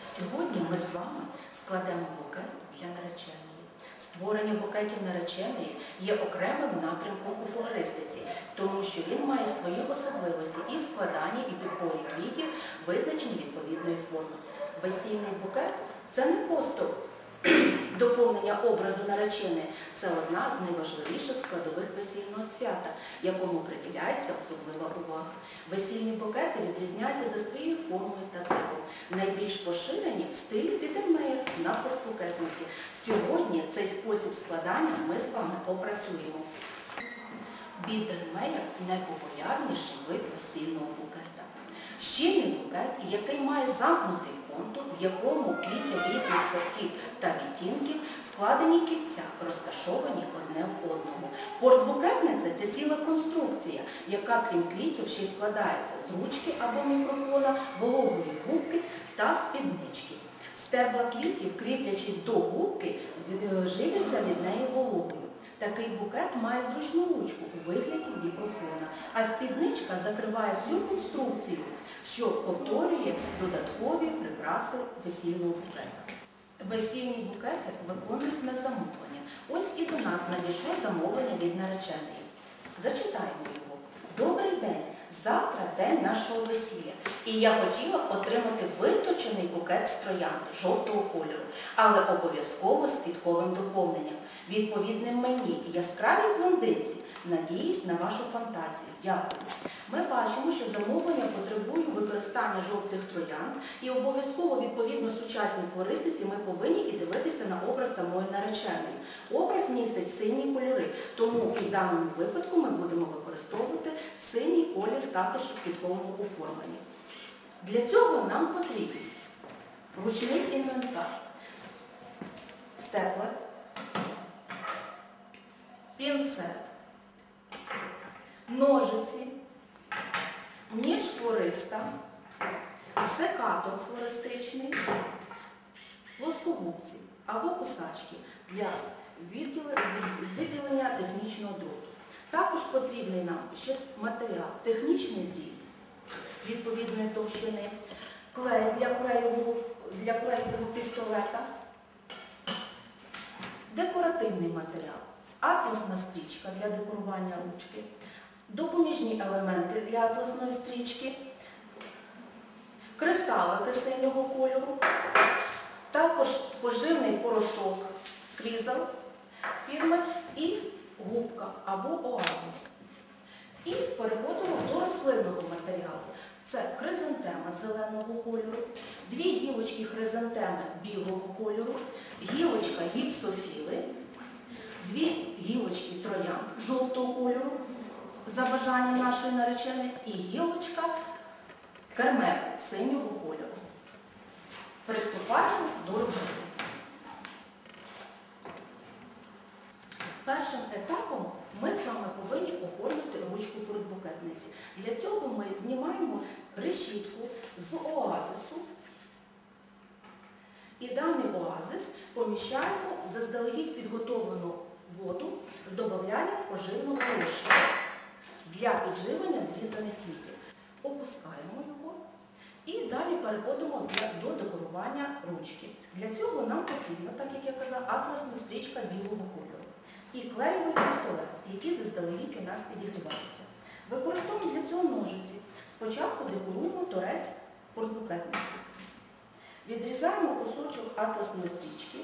Сьогодні ми з вами складемо букет для нареченої. Створення букетів нареченої є окремим напрямком у флористиці, тому що він має свої особливості і в складанні, і підборі квітів, визначені відповідної форми. Весільний букет це не просто доповнення образу нареченої, це одна з найважливіших складових весільного свята, якому приділяється особлива увага. Весільні букети відрізняються за своєю формою та типом. Найбільш поширені в стилі Бітермеєр на портбукетниці. Сьогодні цей спосіб складання ми з вами опрацюємо. Бідермеєр найпопулярніший вид весільного букета. Щільний букет, який має замкнутий в якому квіти різних сортів та відтінків складені кільця, розташовані одне в одному. Портбукетниця це ціла конструкція, яка, крім квітів, ще й складається з ручки або мікрофона, вологої губки та спіднички. Стебла квітів, кріплячись до губки, від- живляться від неї вологою. Такий букет має зручну ручку у вигляді мікрофона, а спідничка закриває всю конструкцію, що повторює додаткові прикраси весільного букета. Весільні букети виконують на замовлення. Ось і до нас надійшло замовлення від нареченої. Зачитаємо його. Добрий день! Завтра день нашого весілля. І я хотіла отримати виточений букет з троянд жовтого кольору, але обов'язково з квітковим доповненням, відповідним мені і яскравій блондинці. Надіюсь на вашу фантазію. Дякую. Ми бачимо, що замовлення потребує використання жовтих троянд і обов'язково відповідно сучасній флористиці ми повинні і дивитися на образ самої нареченої. Образ містить сині кольори, тому і в даному випадку ми будемо використовувати синій колір також в квітковому оформленні. Для цього нам потрібен ручний інвентар, степлер, пінцет, ножиці, ніж флориста, секатор флористичний, плоскогубці або кусачки для виділення технічного дроту. Також потрібний нам ще матеріал, технічний дріт відповідної товщини, клей для клеєвого, для пістолета, декоративний матеріал, атласна стрічка для декорування ручки, допоміжні елементи для атласної стрічки, кристалики синього кольору, також поживний порошок крізал фірми і губка або оазис. І переходимо до рослинного матеріалу. Це хризантема зеленого кольору, дві гілочки хризантеми білого кольору, гілочка гіпсофіли, дві гілочки троян жовтого кольору за бажанням нашої нареченої і гілочка кермеку синього кольору. Приступаємо до роботи. Першим етапом ми з вами повинні оформити ручку портбукетниці. Для цього ми знімаємо решітку з оазису і даний оазис поміщаємо заздалегідь підготовлену воду з додаванням поживного розчину для підживлення зрізаних квітів. Опускаємо його і далі переходимо до декорування ручки. Для цього нам потрібно, так як я казала, атласна стрічка білого кольору і клеєвий пістолет, який заздалегідь у нас підігрівається. Використовуємо для цього ножиці. Спочатку декоруємо торець портбукетниці. Відрізаємо кусочок атласної стрічки.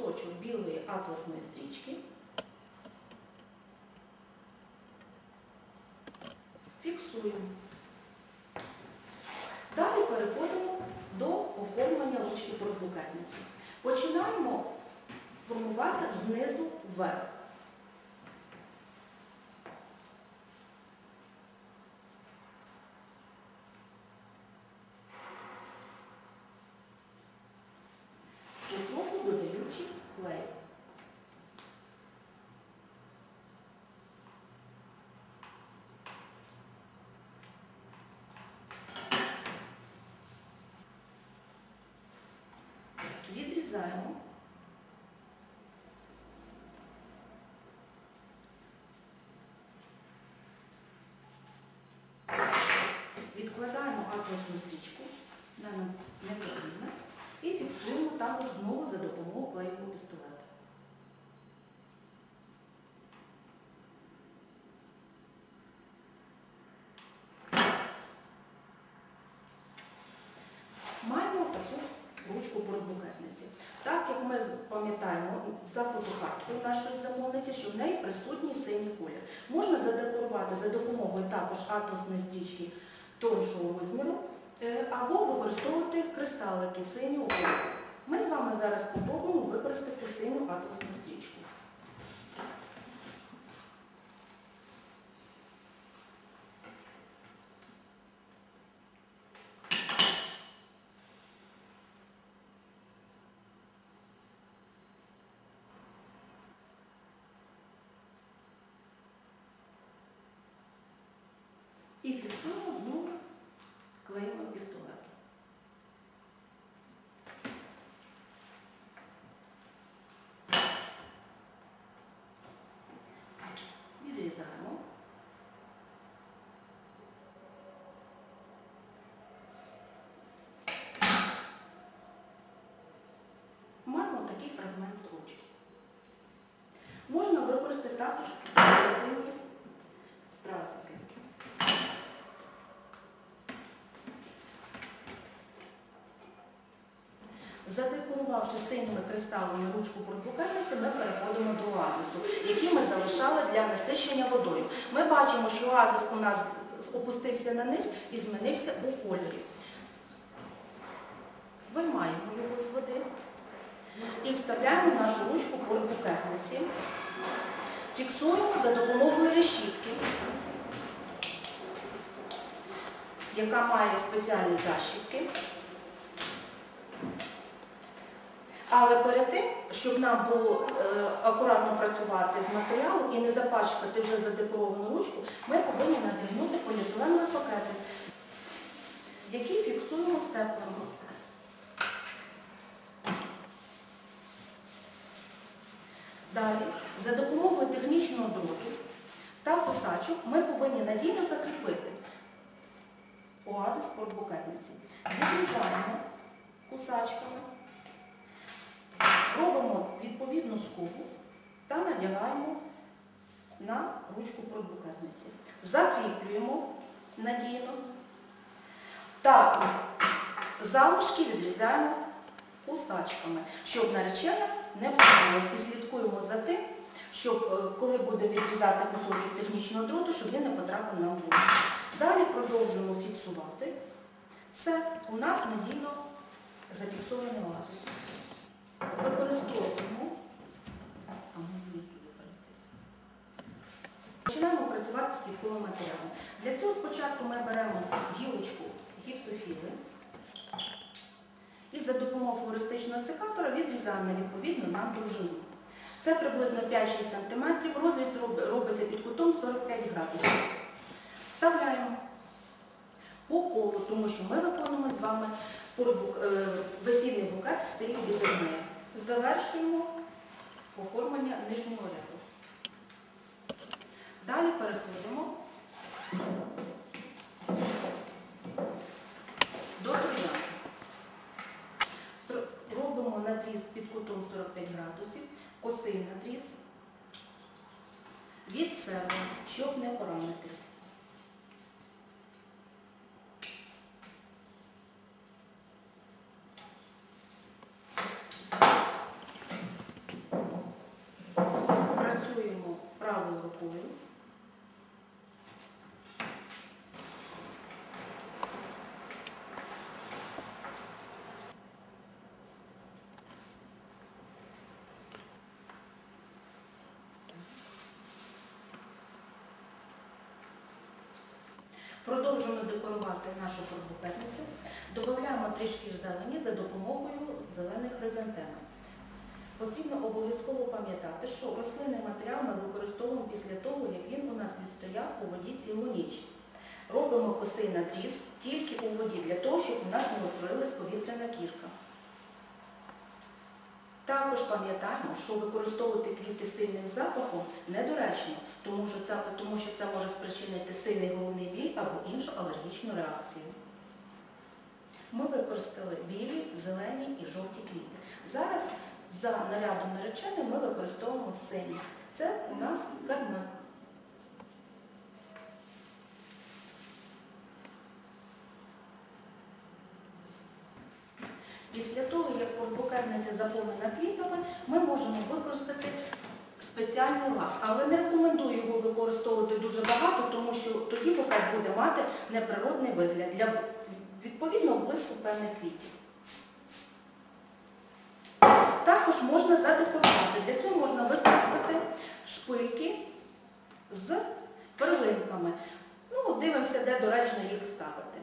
Кусочок білої атласної стрічки. Фіксуємо. Далі переходимо до оформлення ручки пробукетниці. Починаємо формувати знизу вверх. Відрізаємо. Відкладаємо атласну стрічку, нам не потрібна, і фіксуємо також знову за допомогою клеєвого пістолета. Маємо таку ручку букетниці. Так як ми пам'ятаємо за фотокарткою нашої замовниці, що в неї присутній синій колір. Можна задекорувати за допомогою також атласної стрічки тоншого розміру е, або використовувати кристалики синього кольору. Ми з вами зараз спробуємо використати синю атласну стрічку. І фіксуємо знову клеєм пістолету. Відрізаємо. Маємо такий фрагмент ручки. Можна використати Задекорувавши синіми кристалами ручку портбукетниці, ми переходимо до оазису, який ми залишали для насичення водою. Ми бачимо, що оазис у нас опустився на низ і змінився у кольорі. Виймаємо його з води і вставляємо нашу ручку портбукетниці. Фіксуємо за допомогою решітки, яка має спеціальні защіпки. Але перед тим, щоб нам було е, акуратно працювати з матеріалом і не запачкати вже задекоровану ручку, ми повинні надягнути поліетиленові пакети, які фіксуємо степлером. Далі, за допомогою технічного дроту та косачок ми повинні надійно закріпити оазис портбукетниці. Відрізаємо кусачками. Робимо відповідну скобу та надягаємо на ручку продбукетниці. Закріплюємо надійно та залишки відрізаємо кусачками, щоб наречена не порвалась. І слідкуємо за тим, щоб е, коли буде відрізати кусочок технічного дроту, щоб він не потрапив нам в руку. Далі продовжуємо фіксувати. Все, у нас надійно зафіксований оазис. Використовуємо. А, ми не сюди перейти. Починаємо працювати з квітковим матеріалом. Для цього спочатку ми беремо гілочку гіпсофіли і за допомогою флористичного секатора відрізаємо на відповідну нам довжину. Це приблизно 5-6 см, розріз робиться під кутом 45 градусів. Вставляємо по колу, тому що ми виконуємо з вами е, весільний букет в стилі бітернея. Завершуємо оформлення нижнього ряду. Далі переходимо до троянки. Робимо надріз під кутом 45 градусів, косий надріз від себе, щоб не поранитись. Продовжуємо декорувати нашу турбопетницю, Додаємо трішки зелені за допомогою зелених хризантем. Потрібно обов'язково пам'ятати, що рослинний матеріал ми використовуємо після того, як він у нас відстояв у воді цілу ніч. Робимо косий надріз тільки у воді, для того, щоб у нас не утворилась повітряна кірка. Також пам'ятаємо, що використовувати квіти сильним запахом недоречно, тому що це, тому що це може спричинити сильний головний біль або іншу алергічну реакцію. Ми використали білі, зелені і жовті квіти. Зараз за нарядом наречений ми використовуємо сині. Це у нас кармин. Після того, букетниця заповнена квітами, ми можемо використати спеціальний лак. Але не рекомендую його використовувати дуже багато, тому що тоді букет буде мати неприродний вигляд для відповідного блиску певних квітів. Також можна задекорувати. Для цього можна використати шпильки з перлинками. Ну, дивимося, де доречно їх ставити.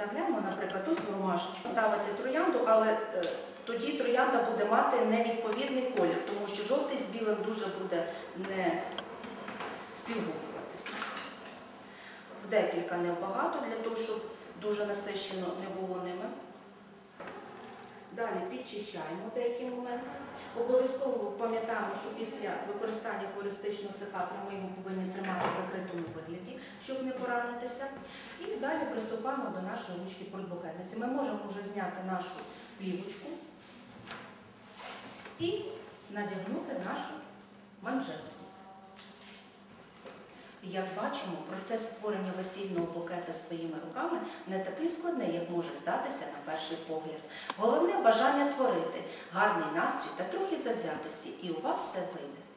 Вставляємо, наприклад, ту свою ромашечку. Ставити троянду, але е, тоді троянда буде мати невідповідний колір, тому що жовтий з білим дуже буде не співгукуватися. В декілька небагато, для того, щоб дуже насищено не було ними. Далі підчищаємо деякі моменти. Обов'язково пам'ятаємо, що після використання флористичного секатора ми його повинні тримати в закритому вигляді, щоб не поранитися. І далі приступаємо до нашої ручки портбукетниці. Ми можемо вже зняти нашу плівочку і надягнути нашу манжету. Як бачимо, процес створення весільного букета своїми руками не такий складний, як може здатися на перший погляд. Головне бажання творити, гарний настрій та трохи завзятості, і у вас все вийде.